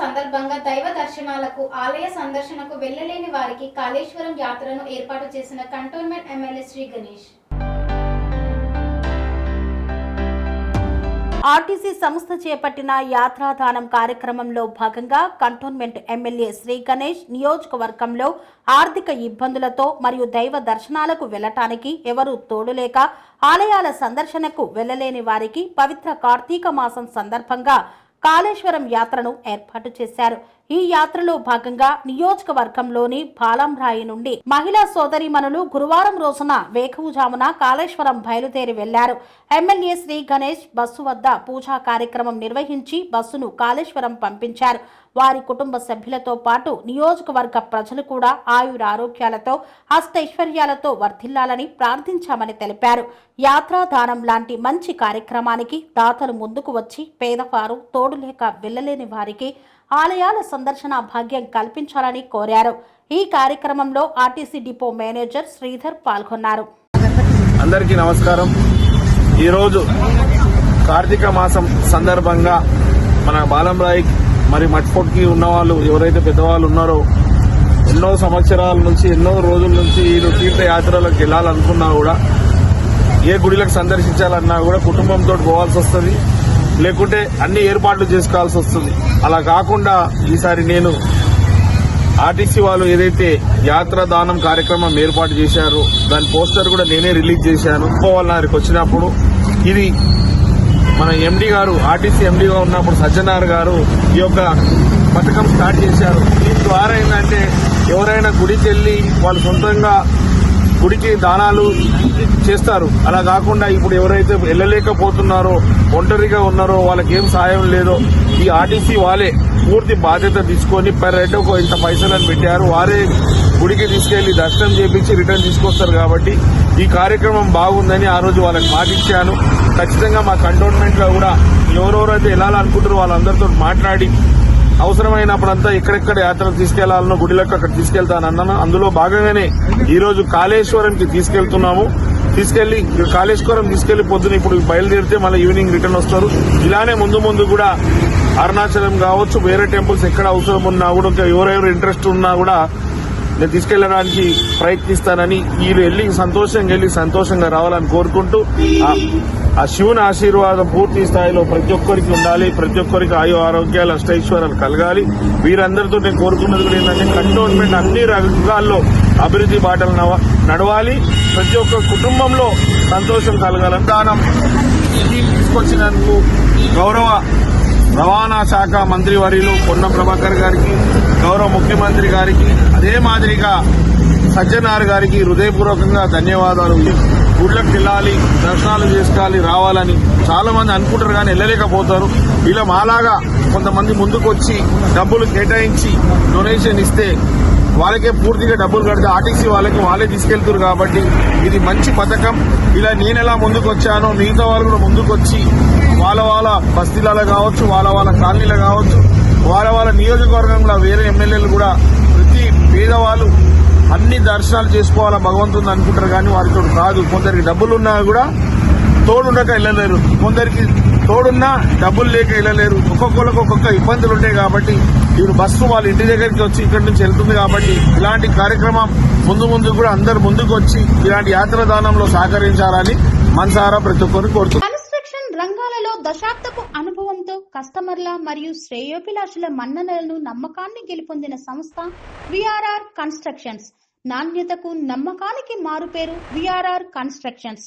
సందర్భంగా దైవ దర్శనాలకు ఆలయ సందర్శనకు వెళ్ళలేని వారికి కాళేశ్వరం యాత్రను ఏర్పాటు చేసిన cantonment MLA Shri Ganesh. RTC సంస్థ చేపట్టిన యాత్రాదానం కార్యక్రమంలో భాగంగా కంటోన్మెంట్ ఎమ్మెల్యే శ్రీ గణేష్ నియోజకవర్గంలో ఆర్థిక ఇబ్బందులతో మరియు దైవ దర్శనాలకు వెళ్ళటానికి ఎవరూ తోడులేక ఆలయాల సందర్శనకు వెళ్ళలేని వారికి పవిత్ర కార్తీక మాసం సందర్భంగా కాళేశ్వరం యాత్రను ఏర్పాటు చేశారు. ఈ యాత్రలో భాగంగా నియోజకవర్గంలోని బాలంరాయి నుండి మహిళా సోదరిమణులు గురువారం రోజున వేకువజామున కాళేశ్వరం బయలుదేరి వెళ్ళారు. ఎమ్మెల్యే శ్రీ గణేష్ బస్సు వద్ద పూజా కార్యక్రమం నిర్వహించి బస్సును కాళేశ్వరం పంపించారు. వారి కుటుంబ సభ్యులతో పాటు నియోజకవర్గ ప్రజలు కూడా ఆయురారోగ్యాలతో హస్తైశ్వర్యాలతో వర్ధిల్లాలని ప్రార్థించామని తెలిపారు. యాత్రాదానం లాంటి మంచి కార్యక్రమానికి దాతలు ముందుకు వచ్చి పేదవారు తోడులేక వెళ్ళలేని వారికి ఆలయాల సందర్శన భాగ్యం కల్పించాలని కోరారు. ఈ కార్యక్రమంలో ఆర్టీసీ డిపో మేనేజర్ శ్రీధర్ పాల్గొన్నారు. అందరికీ నమస్కారం. ఈరోజు కార్తీక మాసం సందర్భంగా మన బాలంరాయి మరి మట్ఫోట్కి ఉన్న వాళ్ళు ఎవరైతే పెద్దవాళ్ళు ఉన్నారో ఎన్నో సంవత్సరాల నుంచి ఎన్నో రోజుల నుంచి వీళ్ళు తీర్థయాత్రలకు వెళ్ళాలనుకున్నా కూడా ఏ గుడిలకు సందర్శించాలన్నా కూడా కుటుంబంతో పోవాల్సి వస్తుంది. లేకుంటే అన్ని ఏర్పాట్లు చేసుకోవాల్సి వస్తుంది. అలా కాకుండా ఈసారి నేను ఆర్టీసీ వాళ్ళు ఏదైతే యాత్ర దానం కార్యక్రమం ఏర్పాటు చేశారో దాని పోస్టర్ కూడా నేనే రిలీజ్ చేశాను. వాళ్ళకి వచ్చినప్పుడు ఇది మన ఎండి గారు ఆర్టీసీ ఎండిగా ఉన్నప్పుడు సజ్జనార్ గారు ఈ యొక్క పథకం స్టార్ట్ చేశారు. దీని ద్వారా ఏంటంటే ఎవరైనా గుడికి వెళ్ళి వాళ్ళు సొంతంగా గుడికి దానాలు చేస్తారు. అలా కాకుండా ఇప్పుడు ఎవరైతే వెళ్ళలేకపోతున్నారో ఒంటరిగా ఉన్నారో వాళ్ళకి ఏం సాయం లేదో ఈ ఆర్టీసీ వాళ్ళే పూర్తి బాధ్యత తీసుకొని పర్ హెడ్ ఒక ఇంత పైసలను పెట్టారు. వారే గుడికి తీసుకెళ్ళి దర్శనం చేపించి రిటర్న్ తీసుకొస్తారు కాబట్టి ఈ కార్యక్రమం బాగుందని ఆ రోజు వాళ్ళకి మాటిచ్చాను. ఖచ్చితంగా మా కంటోన్మెంట్లో కూడా ఎవరెవరైతే వెళ్ళాలనుకుంటారో వాళ్ళందరితో మాట్లాడి అవసరమైనప్పుడంతా ఎక్కడెక్కడ యాత్ర తీసుకెళ్ళాలనో గుడిలకు అక్కడ తీసుకెళ్తానన్నాను అందులో భాగంగానే ఈ రోజు కాళేశ్వరంకి తీసుకెళ్తున్నాము. తీసుకెళ్ళి కాళేశ్వరం తీసుకెళ్ళి పొద్దున ఇప్పుడు బయలుదేరితే మళ్ళీ ఈవినింగ్ రిటర్న్ వస్తారు. ఇలానే ముందు ముందు కూడా అరుణాచలం కావచ్చు వేరే టెంపుల్స్ ఎక్కడ అవసరం ఉన్నా కూడా ఇంకా ఎవరెవరు ఇంట్రెస్ట్ ఉన్నా కూడా నేను తీసుకెళ్ళడానికి ప్రయత్నిస్తానని వీళ్ళు వెళ్ళి సంతోషంగా వెళ్ళి సంతోషంగా రావాలని కోరుకుంటూ ఆ- శివుని ఆశీర్వాదం పూర్తి స్థాయిలో ప్రతి ఒక్కరికి ఉండాలి ప్రతి ఒక్కరికి ఆయు ఆరోగ్యాలు అష్టైశ్వర్యాలు కలగాలి. వీరందరితో నేను కోరుకున్నది కూడా ఏంటంటే కంటోన్మెంట్ అన్ని రంగాల్లో అభివృద్ధి బాటలు నడవాలి. ప్రతి ఒక్క కుటుంబంలో సంతోషం కలగాలని దానం తీసుకొచ్చినందుకు గౌరవ రవాణా శాఖ మంత్రి వర్యులు పొన్న ప్రభాకర్ గారికి గౌరవ ముఖ్యమంత్రి గారికి అదే మాదిరిగా సజ్జనార్ గారికి హృదయపూర్వకంగా ధన్యవాదాలు. గుడ్లకు వెళ్ళాలి దర్శనాలు చేసుకోవాలి రావాలని చాలా మంది అనుకుంటారు కానీ వెళ్ళలేకపోతారు. ఇలా మాలాగా కొంతమంది ముందుకు వచ్చి డబ్బులు కేటాయించి డొనేషన్ ఇస్తే వాళ్ళకే పూర్తిగా డబ్బులు కడితే ఆర్టీసీ వాళ్ళకి వాళ్ళే తీసుకెళ్తారు కాబట్టి ఇది మంచి పథకం. ఇలా నేను ఎలా ముందుకు వచ్చానో మిగతా వాళ్ళు కూడా వాళ్ళ వాళ్ళ బస్తీలలో కావచ్చు వాళ్ళ వాళ్ళ కాలనీలో కావచ్చు వాళ్ళ వాళ్ళ నియోజకవర్గంలో వేరే ఎమ్మెల్యేలు కూడా ప్రతి పేదవాళ్ళు అన్ని దర్శనాలు చేసుకోవాలా భగవంతుని అనుకుంటారు కానీ వారితో కాదు. కొందరికి డబ్బులు ఉన్నా కూడా తోడుండక వెళ్ళలేరు. కొందరికి తోడున్నా డబ్బులు లేక వెళ్ళలేరు. ఒక్కొక్కరికి ఒక్కొక్క ఇబ్బందులు ఉంటాయి కాబట్టి వీరు బస్సు వాళ్ళ ఇంటి దగ్గరికి వచ్చి ఇక్కడి నుంచి వెళ్తుంది కాబట్టి ఇలాంటి కార్యక్రమం ముందు ముందు కూడా అందరు ముందుకు వచ్చి ఇలాంటి యాత్రదానంలో సహకరించాలని మనసారా ప్రతి ఒక్కరు కోరుతున్నాను కన్స్ట్రక్షన్ రంగాలలో దశాబ్దపు అనుభవంతో కస్టమర్ల మరియు శ్రేయోభిలాషుల మన్ననలను నమ్మకాన్ని గెలుపొందిన సంస్థ విఆర్ఆర్ కన్స్ట్రక్షన్స్. నాణ్యతకు నమ్మకానికి మారుపేరు VRR constructions.